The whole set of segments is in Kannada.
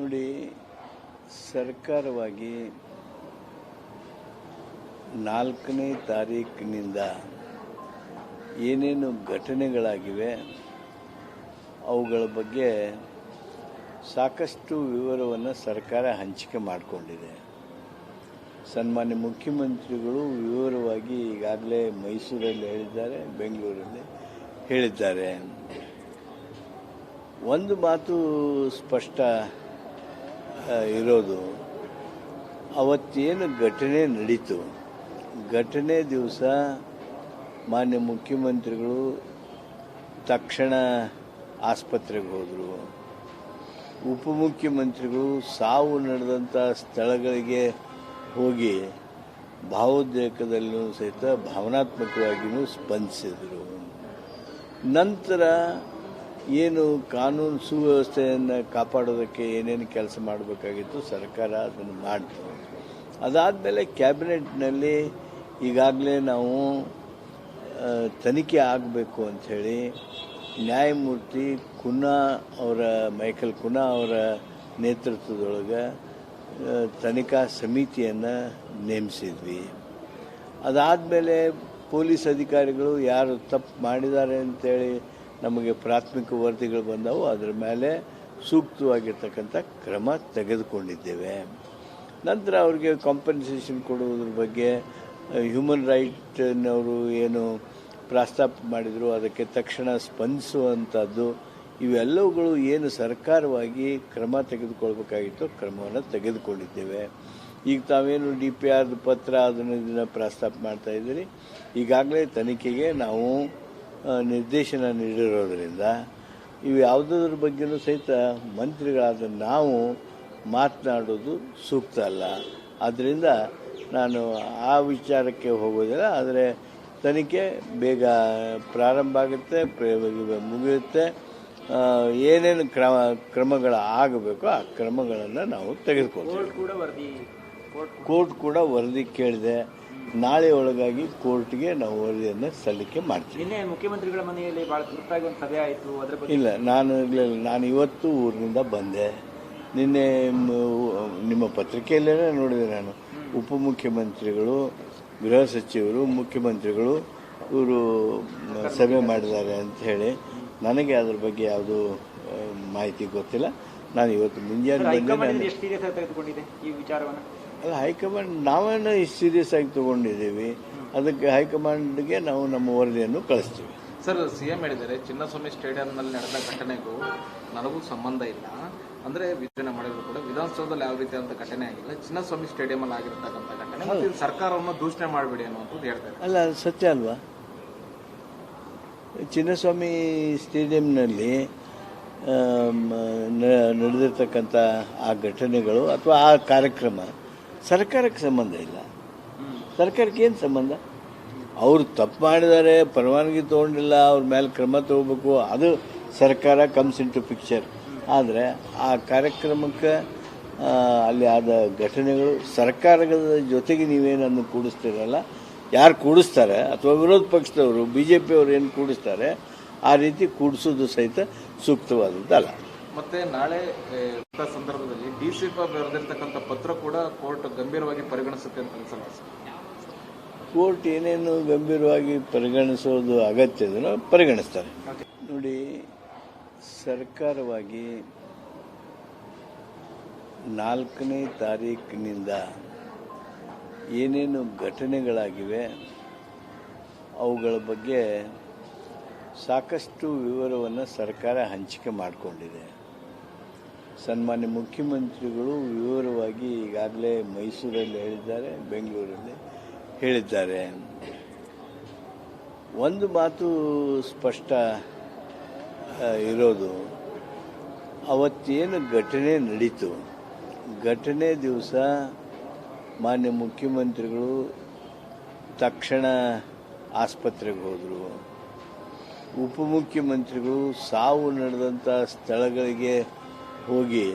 ನೋಡಿ, ಸರ್ಕಾರವಾಗಿ ನಾಲ್ಕನೇ ತಾರೀಕಿನಿಂದ ಏನೇನು ಘಟನೆಗಳಾಗಿವೆ, ಅವುಗಳ ಬಗ್ಗೆ ಸಾಕಷ್ಟು ವಿವರವನ್ನು ಸರ್ಕಾರ ಹಂಚಿಕೆ ಮಾಡಿಕೊಂಡಿದೆ. ಸನ್ಮಾನ್ಯ ಮುಖ್ಯಮಂತ್ರಿಗಳು ವಿವರವಾಗಿ ಈಗಾಗಲೇ ಮೈಸೂರಲ್ಲಿ ಹೇಳಿದ್ದಾರೆ, ಬೆಂಗಳೂರಲ್ಲಿ ಹೇಳಿದ್ದಾರೆ. ಒಂದು ಮಾತು ಸ್ಪಷ್ಟ ಇರೋದು. ಅವತ್ತೇನು ಘಟನೆ ನಡೀತು. ಘಟನೆ ದಿವಸ ಮಾನ್ಯ ಮುಖ್ಯಮಂತ್ರಿಗಳು ತಕ್ಷಣ ಆಸ್ಪತ್ರೆಗೆ ಹೋದರು. ಉಪಮುಖ್ಯಮಂತ್ರಿಗಳು ಸಾವು ನಡೆದಂಥ ಸ್ಥಳಗಳಿಗೆ ಹೋಗಿ ಭಾವೋದ್ರೇಕದಲ್ಲೂ ಸಹಿತ ಭಾವನಾತ್ಮಕವಾಗಿಯೂ ಸ್ಪಂದಿಸಿದರು. ನಂತರ ಏನು ಕಾನೂನು ಸುವ್ಯವಸ್ಥೆಯನ್ನು ಕಾಪಾಡೋದಕ್ಕೆ ಏನೇನು ಕೆಲಸ ಮಾಡಬೇಕಾಗಿತ್ತು, ಸರ್ಕಾರ ಅದನ್ನು ಮಾಡಿತು. ಅದಾದಮೇಲೆ ಕ್ಯಾಬಿನೆಟ್ನಲ್ಲಿ ಈಗಾಗಲೇ ನಾವು ತನಿಖೆ ಆಗಬೇಕು ಅಂಥೇಳಿ ನ್ಯಾಯಮೂರ್ತಿ ಕುನಾ ಅವರ, ಮೈಕಲ್ ಕುನಾ ಅವರ ನೇತೃತ್ವದೊಳಗೆ ತನಿಖಾ ಸಮಿತಿಯನ್ನು ನೇಮಿಸಿದ್ವಿ. ಅದಾದಮೇಲೆ ಪೊಲೀಸ್ ಅಧಿಕಾರಿಗಳು ಯಾರು ತಪ್ಪು ಮಾಡಿದ್ದಾರೆ ಅಂತೇಳಿ ನಮಗೆ ಪ್ರಾಥಮಿಕ ವರದಿಗಳು ಬಂದವು. ಅದರ ಮೇಲೆ ಸೂಕ್ತವಾಗಿರ್ತಕ್ಕಂಥ ಕ್ರಮ ತೆಗೆದುಕೊಂಡಿದ್ದೇವೆ. ನಂತರ ಅವರಿಗೆ ಕಾಂಪನ್ಸೇಷನ್ ಕೊಡುವುದ್ರ ಬಗ್ಗೆ ಹ್ಯೂಮನ್ ರೈಟ್ನವರು ಏನು ಪ್ರಸ್ತಾಪ ಮಾಡಿದರು, ಅದಕ್ಕೆ ತಕ್ಷಣ ಸ್ಪಂದಿಸುವಂಥದ್ದು, ಇವೆಲ್ಲವುಗಳು ಏನು ಸರ್ಕಾರವಾಗಿ ಕ್ರಮ ತೆಗೆದುಕೊಳ್ಬೇಕಾಗಿತ್ತು ಕ್ರಮವನ್ನು ತೆಗೆದುಕೊಂಡಿದ್ದೇವೆ. ಈಗ ತಾವೇನು ಡಿ ಪಿ ಆರ್ದು ಪತ್ರ ಅದನ್ನು ಇದನ್ನು ಪ್ರಸ್ತಾಪ ಮಾಡ್ತಾ ಇದ್ದೀರಿ, ಈಗಾಗಲೇ ತನಿಖೆಗೆ ನಾವು ನಿರ್ದೇಶನ ನೀಡಿರೋದರಿಂದ ಇವು ಯಾವುದರ ಬಗ್ಗೆನೂ ಸಹಿತ ಮಂತ್ರಿಗಳಾದ ನಾವು ಮಾತನಾಡೋದು ಸೂಕ್ತ ಅಲ್ಲ. ಆದ್ದರಿಂದ ನಾನು ಆ ವಿಚಾರಕ್ಕೆ ಹೋಗೋದಿಲ್ಲ. ಆದರೆ ತನಿಖೆ ಬೇಗ ಪ್ರಾರಂಭ ಆಗುತ್ತೆ ಮುಗಿಯುತ್ತೆ. ಏನೇನು ಕ್ರಮ ಕ್ರಮಗಳು ಆಗಬೇಕು ಆ ಕ್ರಮಗಳನ್ನು ನಾವು ತೆಗೆದುಕೊಳ್ತೀವಿ. ಕೋರ್ಟ್ ಕೂಡ ವರದಿ ಕೇಳಿದೆ. ನಾಳೆ ಒಳಗಾಗಿ ಕೋರ್ಟ್ಗೆ ನಾವು ವರದಿಯನ್ನು ಸಲ್ಲಿಕೆ ಮಾಡ್ತೀವಿ. ನಿನ್ನೆ ಮುಖ್ಯಮಂತ್ರಿಗಳ ಮನೆಯಲ್ಲಿ ಬಹಳ ತುರ್ತಾಗಿ ಒಂದು ಸಭೆ ಆಯಿತು ಅದರ ಬಗ್ಗೆ ಇಲ್ಲ ನಾನು ಇರಲಿಲ್ಲ. ನಾನು ಇವತ್ತು ಊರಿನಿಂದ ಬಂದೆ. ನಿನ್ನೆ ನಿಮ್ಮ ಪತ್ರಿಕೆಯಲ್ಲೇ ನೋಡಿದೆ ನಾನು. ಉಪಮುಖ್ಯಮಂತ್ರಿಗಳು ಗೃಹ ಸಚಿವರು ಮುಖ್ಯಮಂತ್ರಿಗಳು ಇವರು ಸಭೆ ಮಾಡಿದ್ದಾರೆ ಅಂತ ಹೇಳಿ ನನಗೆ ಅದ್ರ ಬಗ್ಗೆ ಯಾವುದು ಮಾಹಿತಿ ಗೊತ್ತಿಲ್ಲ. ನಾನು ಇವತ್ತು ಮುಂಜಾನೆ ಈ ವಿಚಾರವನ್ನು? ಅಲ್ಲ ಹೈಕಮಾಂಡ್ ನಾವೇನು ಇಷ್ಟು ಸೀರಿಯಸ್ ಆಗಿ ತಗೊಂಡಿದ್ದೀವಿ. ಅದಕ್ಕೆ ಹೈಕಮಾಂಡ್ಗೆ ನಾವು ನಮ್ಮ ವರದಿಯನ್ನು ಕಳಿಸ್ತೀವಿ. ಸರ್ ಸಿ ಎಂ ಹೇಳಿದರೆ ಚಿನ್ನಸ್ವಾಮಿ ಸ್ಟೇಡಿಯಂನಲ್ಲಿ ನಡೆದ ಘಟನೆಗೂ ನನಗೂ ಸಂಬಂಧ ಇಲ್ಲ. ಅಂದ್ರೆ ವಿಚಾರಣೆ ಮಾಡಿದ್ರು ಕೂಡ ವಿಧಾನಸೌಧದಲ್ಲಿ ಯಾವ ರೀತಿಯಾದಂತ ಘಟನೆ ಆಗಿಲ್ಲ. ಚಿನ್ನಸ್ವಾಮಿ ಸ್ಟೇಡಿಯಂ ಅಲ್ಲಿ ಆಗಿರ್ತಕ್ಕಂಥ ಘಟನೆ. ಮತ್ತೆ ಇದು ಸರ್ಕಾರವನ್ನು ದೂಷಣೆ ಮಾಡಬೇಡಿ ಅನ್ನುವಂಥದ್ದು ಹೇಳ್ತಾರೆ ಅಲ್ಲ ಅದು ಸತ್ಯ ಅಲ್ವಾ? ಚಿನ್ನಸ್ವಾಮಿ ಸ್ಟೇಡಿಯಂನಲ್ಲಿ ನಡೆದಿರ್ತಕ್ಕಂಥ ಆ ಘಟನೆಗಳು ಅಥವಾ ಆ ಕಾರ್ಯಕ್ರಮ ಸರ್ಕಾರಕ್ಕೆ ಸಂಬಂಧ ಇಲ್ಲ. ಸರ್ಕಾರಕ್ಕೆ ಏನು ಸಂಬಂಧ? ಅವರು ತಪ್ಪು ಮಾಡಿದ್ದಾರೆ ಪರವಾನಗಿ ತೊಗೊಂಡಿಲ್ಲ ಅವ್ರ ಮೇಲೆ ಕ್ರಮ ತಗೋಬೇಕು ಅದು ಸರ್ಕಾರ ಕಮ್ಸ್ ಇನ್ ಟು ಪಿಕ್ಚರ್ ಆದರೆ ಆ ಕಾರ್ಯಕ್ರಮಕ್ಕೆ ಅಲ್ಲಿ ಆದ ಘಟನೆಗಳು ಸರ್ಕಾರದ ಜೊತೆಗೆ ನೀವೇನನ್ನು ಕೂಡಿಸ್ತೀರಲ್ಲ ಯಾರು ಕೂಡಿಸ್ತಾರೆ ಅಥವಾ ವಿರೋಧ ಪಕ್ಷದವರು ಬಿ ಜೆ ಪಿಯವರು ಏನು ಕೂಡಿಸ್ತಾರೆ ಆ ರೀತಿ ಕೂಡಿಸೋದು ಸಹಿತ ಸೂಕ್ತವಾದದ್ದಲ್ಲ. ಮತ್ತೆ ನಾಳೆ ಸಂದರ್ಭದಲ್ಲಿ ಡಿ ಸಿ ಬರೆದಿರ್ತಕ್ಕಂಥ ಪತ್ರ ಕೂಡ ಕೋರ್ಟ್ ಗಂಭೀರವಾಗಿ ಪರಿಗಣಿಸುತ್ತೆ ಅಂತ ಅನ್ಸಲ್ಲ ಕೋರ್ಟ್ ಏನೇನು ಗಂಭೀರವಾಗಿ ಪರಿಗಣಿಸೋದು ಅಗತ್ಯ ಇದನ್ನು ಪರಿಗಣಿಸ್ತಾರೆ. ನೋಡಿ ಸರ್ಕಾರವಾಗಿ ನಾಲ್ಕನೇ ತಾರೀಕಿನಿಂದ ಏನೇನು ಘಟನೆಗಳಾಗಿವೆ ಅವುಗಳ ಬಗ್ಗೆ ಸಾಕಷ್ಟು ವಿವರವನ್ನು ಸರ್ಕಾರ ಹಂಚಿಕೆ ಮಾಡಿಕೊಂಡಿದೆ. ಸನ್ಮಾನ್ಯ ಮುಖ್ಯಮಂತ್ರಿಗಳು ವಿವರವಾಗಿ ಈಗಾಗಲೇ ಮೈಸೂರಲ್ಲಿ ಹೇಳಿದ್ದಾರೆ, ಬೆಂಗಳೂರಲ್ಲಿ ಹೇಳಿದ್ದಾರೆ. ಒಂದು ಮಾತು ಸ್ಪಷ್ಟ ಇರೋದು, ಅವತ್ತೇನು ಘಟನೆ ನಡೀತು? ಘಟನೆ ದಿವಸ ಮಾನ್ಯ ಮುಖ್ಯಮಂತ್ರಿಗಳು ತಕ್ಷಣ ಆಸ್ಪತ್ರೆಗೆ ಹೋದರು. ಉಪಮುಖ್ಯಮಂತ್ರಿಗಳು ಸಾವು ನಡೆದಂಥ ಸ್ಥಳಗಳಿಗೆ ಹೋಗಿ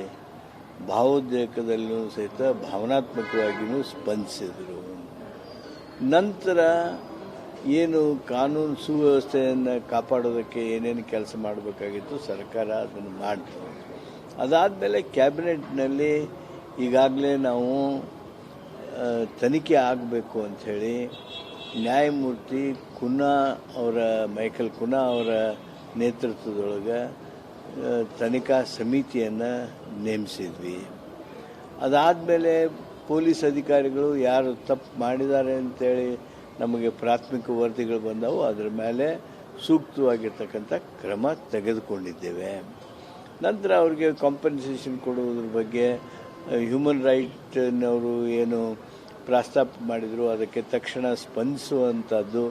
ಭಾವೋದ್ರೇಕದಲ್ಲೂ ಸಹಿತ ಭಾವನಾತ್ಮಕವಾಗಿಯೂ ಸ್ಪಂದಿಸಿದರು. ನಂತರ ಏನು ಕಾನೂನು ಸುವ್ಯವಸ್ಥೆಯನ್ನು ಕಾಪಾಡೋದಕ್ಕೆ ಏನೇನು ಕೆಲಸ ಮಾಡಬೇಕಾಗಿತ್ತು ಸರ್ಕಾರ ಅದನ್ನು ಮಾಡಿತು. ಅದಾದಮೇಲೆ ಕ್ಯಾಬಿನೆಟ್ನಲ್ಲಿ ಈಗಾಗಲೇ ನಾವು ತನಿಖೆ ಆಗಬೇಕು ಅಂಥೇಳಿ ನ್ಯಾಯಮೂರ್ತಿ ಕುನಾ ಅವರ, ಮೈಕಲ್ ಕುನಾ ಅವರ ನೇತೃತ್ವದೊಳಗೆ ತನಿಖಾ ಸಮಿತಿಯನ್ನು ನೇಮಿಸಿದ್ವಿ. ಅದಾದಮೇಲೆ ಪೊಲೀಸ್ ಅಧಿಕಾರಿಗಳು ಯಾರು ತಪ್ಪು ಮಾಡಿದ್ದಾರೆ ಅಂತೇಳಿ ನಮಗೆ ಪ್ರಾಥಮಿಕ ವರದಿಗಳು ಬಂದವು. ಅದರ ಮೇಲೆ ಸೂಕ್ತವಾಗಿರ್ತಕ್ಕಂಥ ಕ್ರಮ ತೆಗೆದುಕೊಂಡಿದ್ದೇವೆ. ನಂತರ ಅವರಿಗೆ ಕಾಂಪನ್ಸೇಷನ್ ಕೊಡುವುದ್ರ ಬಗ್ಗೆ ಹ್ಯೂಮನ್ ರೈಟ್ನವರು ಏನು ಪ್ರಸ್ತಾಪ ಮಾಡಿದರು, ಅದಕ್ಕೆ ತಕ್ಷಣ ಸ್ಪಂದಿಸುವಂಥದ್ದು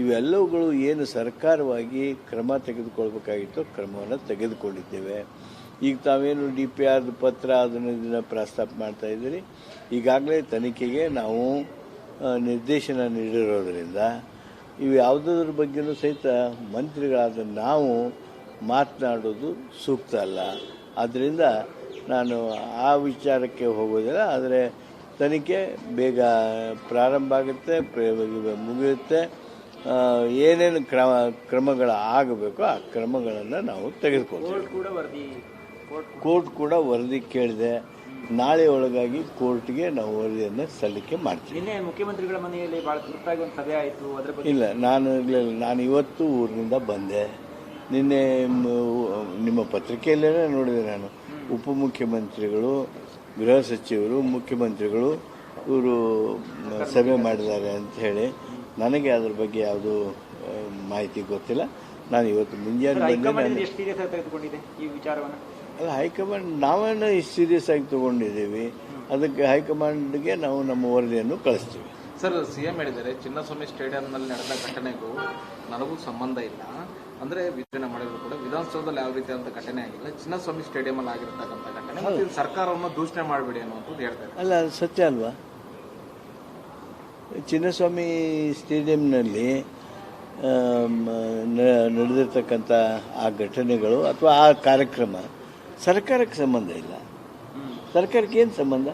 ಇವೆಲ್ಲವುಗಳು ಏನು ಸರ್ಕಾರವಾಗಿ ಕ್ರಮ ತೆಗೆದುಕೊಳ್ಬೇಕಾಗಿತ್ತು ಕ್ರಮವನ್ನು ತೆಗೆದುಕೊಂಡಿದ್ದೇವೆ. ಈಗ ತಾವೇನು ಡಿ ಪಿ ಆರ್ ಪತ್ರ ಅದನ್ನು ಇದನ್ನು ಪ್ರಸ್ತಾಪ ಮಾಡ್ತಾ ಇದ್ದೀರಿ? ಈಗಾಗಲೇ ತನಿಖೆಗೆ ನಾವು ನಿರ್ದೇಶನ ನೀಡಿರೋದರಿಂದ ಇವು ಯಾವುದರ ಬಗ್ಗೆನೂ ಸಹಿತ ಮಂತ್ರಿಗಳಾದ ನಾವು ಮಾತನಾಡೋದು ಸೂಕ್ತ ಅಲ್ಲ. ಆದ್ದರಿಂದ ನಾನು ಆ ವಿಚಾರಕ್ಕೆ ಹೋಗೋದಿಲ್ಲ. ಆದರೆ ತನಿಖೆ ಬೇಗ ಪ್ರಾರಂಭ ಆಗುತ್ತೆ ಮುಗಿಯುತ್ತೆ. ಏನೇನು ಕ್ರಮ ಕ್ರಮಗಳು ಆಗಬೇಕೋ ಆ ಕ್ರಮಗಳನ್ನು ನಾವು ತೆಗೆದುಕೊಳ್ತೀವಿ. ಕೋರ್ಟ್ ಕೂಡ ವರದಿ ಕೇಳಿದೆ. ನಾಳೆ ಒಳಗಾಗಿ ಕೋರ್ಟ್ಗೆ ನಾವು ವರದಿಯನ್ನು ಸಲ್ಲಿಕೆ ಮಾಡ್ತೀವಿ. ಮುಖ್ಯಮಂತ್ರಿಗಳ ಮನೆಯಲ್ಲಿ ಬಹಳ ತುರ್ತಾಗಿ ಒಂದು ಸಭೆ ಆಯಿತು. ಅದರ ಬಗ್ಗೆ ಇಲ್ಲ ನಾನು ಇರಲಿಲ್ಲ. ನಾನು ಇವತ್ತು ಊರಿನಿಂದ ಬಂದೆ. ನಿನ್ನೆ ನಿಮ್ಮ ಪತ್ರಿಕೆಯಲ್ಲೇ ನೋಡಿದೆ ನಾನು. ಉಪಮುಖ್ಯಮಂತ್ರಿಗಳು ಗೃಹ ಸಚಿವರು ಮುಖ್ಯಮಂತ್ರಿಗಳು ಇವರು ಸಭೆ ಮಾಡಿದ್ದಾರೆ ಅಂತ ಹೇಳಿ. ನನಗೆ ಅದ್ರ ಬಗ್ಗೆ ಯಾವುದು ಮಾಹಿತಿ ಗೊತ್ತಿಲ್ಲ. ನಾನು ಇವತ್ತು ಮುಂಜಾನೆ ಅಲ್ಲ ಹೈಕಮಾಂಡ್ ನಾವೇನು ಸೀರಿಯಸ್ ಆಗಿ ತಗೊಂಡಿದ್ದೀವಿ. ಅದಕ್ಕೆ ಹೈಕಮಾಂಡ್ಗೆ ನಾವು ನಮ್ಮ ವರದಿಯನ್ನು ಕಳಿಸ್ತೀವಿ. ಸರ್ ಸಿಎಂ ಹೇಳಿದರೆ ಚಿನ್ನಸ್ವಾಮಿ ಸ್ಟೇಡಿಯಂನಲ್ಲಿ ನಡೆದ ಘಟನೆಗೂ ನನಗೂ ಸಂಬಂಧ ಇಲ್ಲ. ಅಂದ್ರೆ ವಿಚಾರಣೆ ಮಾಡಿದ್ರು ಕೂಡ ವಿಧಾನಸೌಧದಲ್ಲಿ ಯಾವ ರೀತಿಯಾದಂಥ ಘಟನೆ ಆಗಿಲ್ಲ. ಚಿನ್ನಸ್ವಾಮಿ ಸ್ಟೇಡಿಯಂ ಅಲ್ಲಿ ಆಗಿರ್ತಕ್ಕಂಥ ಘಟನೆ ಮತ್ತೆ ಸರ್ಕಾರವನ್ನು ದೂಷಣೆ ಮಾಡಬೇಡಿ ಅನ್ನುವಂಥದ್ದು ಹೇಳ್ತಾರೆ ಅಲ್ಲ ಅದು ಸತ್ಯ ಅಲ್ವಾ? ಚಿನ್ನಸ್ವಾಮಿ ಸ್ಟೇಡಿಯಂನಲ್ಲಿ ನಡೆದಿರ್ತಕ್ಕಂಥ ಆ ಘಟನೆಗಳು ಅಥವಾ ಆ ಕಾರ್ಯಕ್ರಮ ಸರ್ಕಾರಕ್ಕೆ ಸಂಬಂಧ ಇಲ್ಲ. ಸರ್ಕಾರಕ್ಕೆ ಏನು ಸಂಬಂಧ?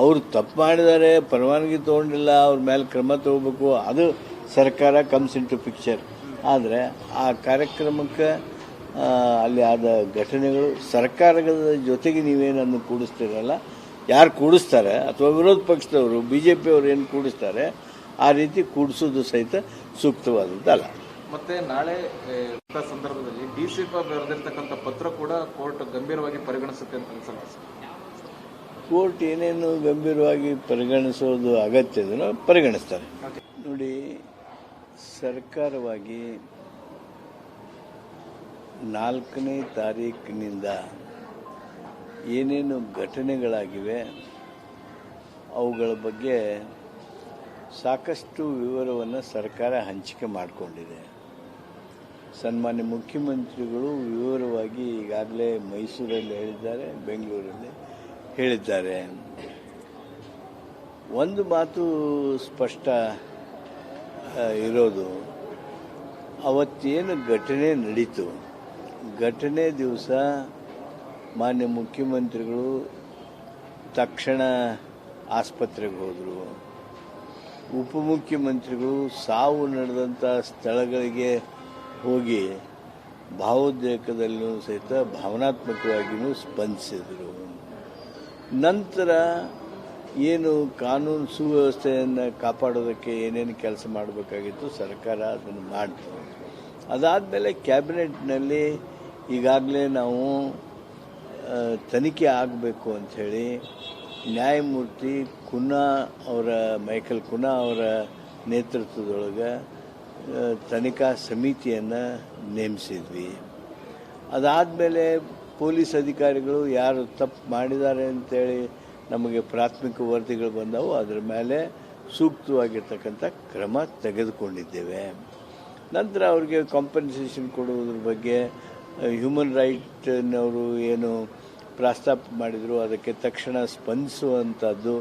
ಅವರು ತಪ್ಪು ಮಾಡಿದ್ದಾರೆ, ಪರವಾನಗಿ ತೊಗೊಂಡಿಲ್ಲ, ಅವ್ರ ಮೇಲೆ ಕ್ರಮ ತಗೋಬೇಕು, ಅದು ಸರ್ಕಾರ ಕಮ್ಸ್ ಇನ್ ಟು ಪಿಕ್ಚರ್ ಆದರೆ ಆ ಕಾರ್ಯಕ್ರಮಕ್ಕೆ ಅಲ್ಲಿ ಆದ ಘಟನೆಗಳು ಸರ್ಕಾರದ ಜೊತೆಗೆ ನೀವೇನನ್ನು ಕೂಡಿಸ್ತಿರಲ್ಲ ಯಾರು ಕೂಡಿಸ್ತಾರೆ ಅಥವಾ ವಿರೋಧ ಪಕ್ಷದವರು ಬಿ ಜೆ ಪಿಯವರು ಏನು ಕೂಡಿಸ್ತಾರೆ ಆ ರೀತಿ ಕೂಡಿಸೋದು ಸಹಿತ ಸೂಕ್ತವಾದದ್ದಲ್ಲ. ಮತ್ತೆ ನಾಳೆ ಸಂದರ್ಭದಲ್ಲಿ ಡಿ ಸಿ ಬರೆದಿರ್ತಕ್ಕಂಥ ಪತ್ರ ಕೂಡ ಕೋರ್ಟ್ ಗಂಭೀರವಾಗಿ ಪರಿಗಣಿಸುತ್ತೆ ಅಂತ ಅನ್ಸಲ್ಲ ಕೋರ್ಟ್ ಏನೇನು ಗಂಭೀರವಾಗಿ ಪರಿಗಣಿಸೋದು ಅಗತ್ಯ ಪರಿಗಣಿಸ್ತಾರೆ. ನೋಡಿ ಸರ್ಕಾರವಾಗಿ ನಾಲ್ಕನೇ ತಾರೀಕಿನಿಂದ ಏನೇನು ಘಟನೆಗಳಾಗಿವೆ, ಅವುಗಳ ಬಗ್ಗೆ ಸಾಕಷ್ಟು ವಿವರವನ್ನು ಸರ್ಕಾರ ಹಂಚಿಕೆ ಮಾಡಿಕೊಂಡಿದೆ. ಸನ್ಮಾನ್ಯ ಮುಖ್ಯಮಂತ್ರಿಗಳು ವಿವರವಾಗಿ ಈಗಾಗಲೇ ಮೈಸೂರಲ್ಲಿ ಹೇಳಿದ್ದಾರೆ, ಬೆಂಗಳೂರಲ್ಲಿ ಹೇಳಿದ್ದಾರೆ. ಒಂದು ಮಾತು ಸ್ಪಷ್ಟ ಇರೋದು, ಅವತ್ತೇನು ಘಟನೆ ನಡೀತು? ಘಟನೆ ದಿವಸ ಮಾನ್ಯ ಮುಖ್ಯಮಂತ್ರಿಗಳು ತಕ್ಷಣ ಆಸ್ಪತ್ರೆಗೆ ಹೋದರು. ಉಪಮುಖ್ಯಮಂತ್ರಿಗಳು ಸಾವು ನಡೆದಂಥ ಸ್ಥಳಗಳಿಗೆ ಹೋಗಿ ಭಾವೋದ್ರೇಕದಲ್ಲೂ ಸಹಿತ ಭಾವನಾತ್ಮಕವಾಗಿಯೂ ಸ್ಪಂದಿಸಿದರು. ನಂತರ ಏನು ಕಾನೂನು ಸುವ್ಯವಸ್ಥೆಯನ್ನು ಕಾಪಾಡೋದಕ್ಕೆ ಏನೇನು ಕೆಲಸ ಮಾಡಬೇಕಾಗಿತ್ತು ಸರ್ಕಾರ ಅದನ್ನು ಮಾಡಿತು. ಅದಾದಮೇಲೆ ಕ್ಯಾಬಿನೆಟ್ನಲ್ಲಿ ಈಗಾಗಲೇ ನಾವು ತನಿಖೆ ಆಗಬೇಕು ಅಂಥೇಳಿ ನ್ಯಾಯಮೂರ್ತಿ ಕುನಾ ಅವರ, ಮೈಕಲ್ ಕುನಾ ಅವರ ನೇತೃತ್ವದೊಳಗೆ ತನಿಖಾ ಸಮಿತಿಯನ್ನು ನೇಮಿಸಿದ್ವಿ. ಅದಾದಮೇಲೆ ಪೊಲೀಸ್ ಅಧಿಕಾರಿಗಳು ಯಾರು ತಪ್ಪು ಮಾಡಿದ್ದಾರೆ ಅಂತೇಳಿ ನಮಗೆ ಪ್ರಾಥಮಿಕ ವರದಿಗಳು ಬಂದವು. ಅದರ ಮೇಲೆ ಸೂಕ್ತವಾಗಿರ್ತಕ್ಕಂಥ ಕ್ರಮ ತೆಗೆದುಕೊಂಡಿದ್ದೇವೆ. ನಂತರ ಅವರಿಗೆ ಕಾಂಪನ್ಸೇಷನ್ ಕೊಡುವುದ್ರ ಬಗ್ಗೆ ಹ್ಯೂಮನ್ ರೈಟ್ನವರು ಏನು ಪ್ರಸ್ತಾಪ ಮಾಡಿದರು, ಅದಕ್ಕೆ ತಕ್ಷಣ ಸ್ಪಂದಿಸುವಂಥದ್ದು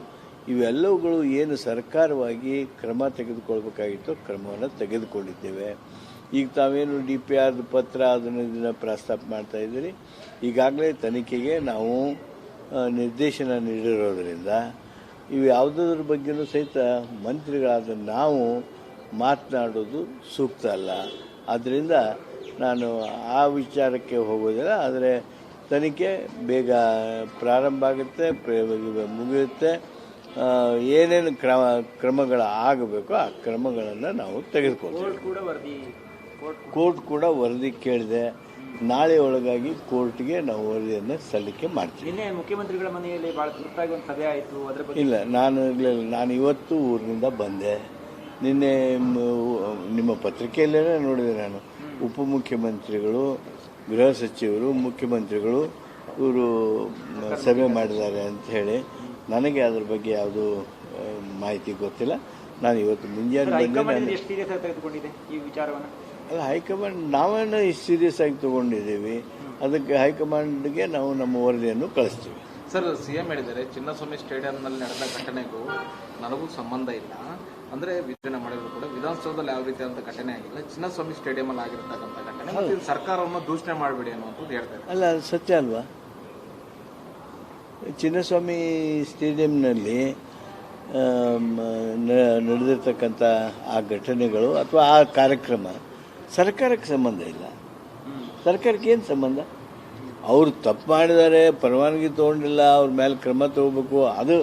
ಇವೆಲ್ಲವುಗಳು ಏನು ಸರ್ಕಾರವಾಗಿ ಕ್ರಮ ತೆಗೆದುಕೊಳ್ಬೇಕಾಗಿತ್ತು ಕ್ರಮವನ್ನು ತೆಗೆದುಕೊಂಡಿದ್ದೇವೆ. ಈಗ ತಾವೇನು ಡಿ ಪಿ ಆರ್ ಪತ್ರ ಅದನ್ನು ಇದನ್ನು ಪ್ರಸ್ತಾಪ ಮಾಡ್ತಾ ಇದ್ದೀರಿ, ಈಗಾಗಲೇ ತನಿಖೆಗೆ ನಾವು ನಿರ್ದೇಶನ ನೀಡಿರೋದ್ರಿಂದ, ಇವು ಯಾವುದರ ಬಗ್ಗೆನೂ ಸಹಿತ ಮಂತ್ರಿಗಳಾದ ನಾವು ಮಾತನಾಡೋದು ಸೂಕ್ತ ಅಲ್ಲ. ಆದ್ದರಿಂದ ನಾನು ಆ ವಿಚಾರಕ್ಕೆ ಹೋಗೋದಿಲ್ಲ ಆದರೆ ತನಿಖೆ ಬೇಗ ಪ್ರಾರಂಭ ಆಗುತ್ತೆ ಮುಗಿಯುತ್ತೆ. ಏನೇನು ಕ್ರಮ ಕ್ರಮಗಳು ಆಗಬೇಕು ಆ ಕ್ರಮಗಳನ್ನು ನಾವು ತೆಗೆದುಕೊಳ್ತೀವಿ. ಕೋರ್ಟ್ ಕೂಡ ವರದಿ ಕೇಳಿದೆ. ನಾಳೆ ಒಳಗಾಗಿ ಕೋರ್ಟ್ಗೆ ನಾವು ವರದಿಯನ್ನು ಸಲ್ಲಿಕೆ ಮಾಡ್ತೀವಿ. ಮುಖ್ಯಮಂತ್ರಿಗಳ ಮನೆಯಲ್ಲಿ ಬಹಳ ತುರ್ತಾಗಿ ಒಂದು ಸಭೆ ಆಯಿತು ಅದರ ಇಲ್ಲ ನಾನು ಇರಲಿಲ್ಲ. ನಾನು ಇವತ್ತು ಊರಿನಿಂದ ಬಂದೆ. ನಿನ್ನೆ ನಿಮ್ಮ ಪತ್ರಿಕೆಯಲ್ಲೇ ನೋಡಿದೆ ನಾನು. ಉಪಮುಖ್ಯಮಂತ್ರಿಗಳು ಗೃಹ ಸಚಿವರು ಮುಖ್ಯಮಂತ್ರಿಗಳು ಇವರು ಸಭೆ ಮಾಡಿದ್ದಾರೆ ಅಂತ ಹೇಳಿ ನನಗೆ ಅದ್ರ ಬಗ್ಗೆ ಯಾವುದು ಮಾಹಿತಿ ಗೊತ್ತಿಲ್ಲ. ನಾನು ಇವತ್ತು ಮುಂಜಾನೆ ಅಲ್ಲ ಹೈಕಮಾಂಡ್ ನಾವೇನು ಇಷ್ಟು ಸೀರಿಯಸ್ ಆಗಿ ತಗೊಂಡಿದ್ದೀವಿ. ಅದಕ್ಕೆ ಹೈಕಮಾಂಡ್ಗೆ ನಾವು ನಮ್ಮ ವರದಿಯನ್ನು ಕಳಿಸ್ತೀವಿ. ಸರ್ ಸಿ ಎಂ ಹೇಳಿದ್ದಾರೆ ಚಿನ್ನಸ್ವಾಮಿ ಸ್ಟೇಡಿಯಂನಲ್ಲಿ ನಡೆದ ಘಟನೆಗೂ ನನಗೂ ಸಂಬಂಧ ಇಲ್ಲ. ಅಂದ್ರೆ ವಿಚಾರಣೆ ಮಾಡಿದ್ರು ಕೂಡ ವಿಧಾನಸೌಧದಲ್ಲಿ ಯಾವ ರೀತಿಯಾದಂಥ ಘಟನೆ ಆಗಿಲ್ಲ. ಚಿನ್ನಸ್ವಾಮಿ ಸ್ಟೇಡಿಯಂ ಅಲ್ಲಿ ಆಗಿರ್ತಕ್ಕಂಥ ಘಟನೆ. ಮತ್ತು ಇದು ಸರ್ಕಾರವನ್ನು ದೂಷಣೆ ಮಾಡಬೇಡಿ ಅನ್ನುವಂಥದ್ದು ಹೇಳ್ತಾರೆ ಅಲ್ಲ ಅದು ಸತ್ಯ ಅಲ್ವಾ? ಚಿನ್ನಸ್ವಾಮಿ ಸ್ಟೇಡಿಯಂನಲ್ಲಿ ನಡೆದಿರ್ತಕ್ಕಂಥ ಆ ಘಟನೆಗಳು ಅಥವಾ ಆ ಕಾರ್ಯಕ್ರಮ ಸರ್ಕಾರಕ್ಕೆ ಸಂಬಂಧ ಇಲ್ಲ. ಸರ್ಕಾರಕ್ಕೆ ಏನು ಸಂಬಂಧ? ಅವರು ತಪ್ಪು ಮಾಡಿದ್ದಾರೆ, ಪರವಾನಗಿ ತೊಗೊಂಡಿಲ್ಲ, ಅವ್ರ ಮೇಲೆ ಕ್ರಮ ತಗೋಬೇಕು, ಅದು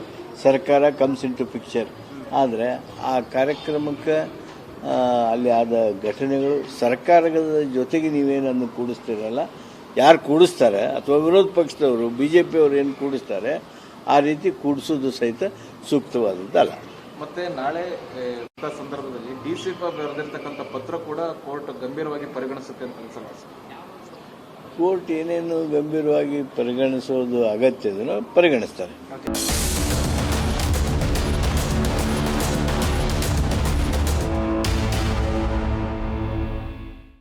ಸರ್ಕಾರ ಕಮ್ಸ್ ಇನ್ ಟು ಪಿಕ್ಚರ್ ಆದರೆ ಆ ಕಾರ್ಯಕ್ರಮಕ್ಕೆ ಅಲ್ಲಿ ಆದ ಘಟನೆಗಳು ಸರ್ಕಾರದ ಜೊತೆಗೆ ನೀವೇನನ್ನು ಕೂಡಿಸ್ತೀರಲ್ಲ, ಯಾರು ಕೂಡಿಸ್ತಾರೆ, ಅಥವಾ ವಿರೋಧ ಪಕ್ಷದವರು ಬಿ ಜೆ ಪಿಯವರು ಏನು ಕೂಡಿಸ್ತಾರೆ, ಆ ರೀತಿ ಕೂಡಿಸೋದು ಸಹಿತ ಸೂಕ್ತವಾದದ್ದಲ್ಲ. ಮತ್ತೆ ನಾಳೆ ಸಂದರ್ಭದಲ್ಲಿ ಡಿ ಸಿ ಬರೆದಿರ್ತಕ್ಕಂಥ ಪತ್ರ ಕೂಡ ಕೋರ್ಟ್ ಗಂಭೀರವಾಗಿ ಪರಿಗಣಿಸುತ್ತೆ ಅಂತ ಅನ್ಸಲ್ಲ ಕೋರ್ಟ್ ಏನೇನು ಗಂಭೀರವಾಗಿ ಪರಿಗಣಿಸೋದು ಅಗತ್ಯ ಇದನ್ನು ಪರಿಗಣಿಸ್ತಾರೆ.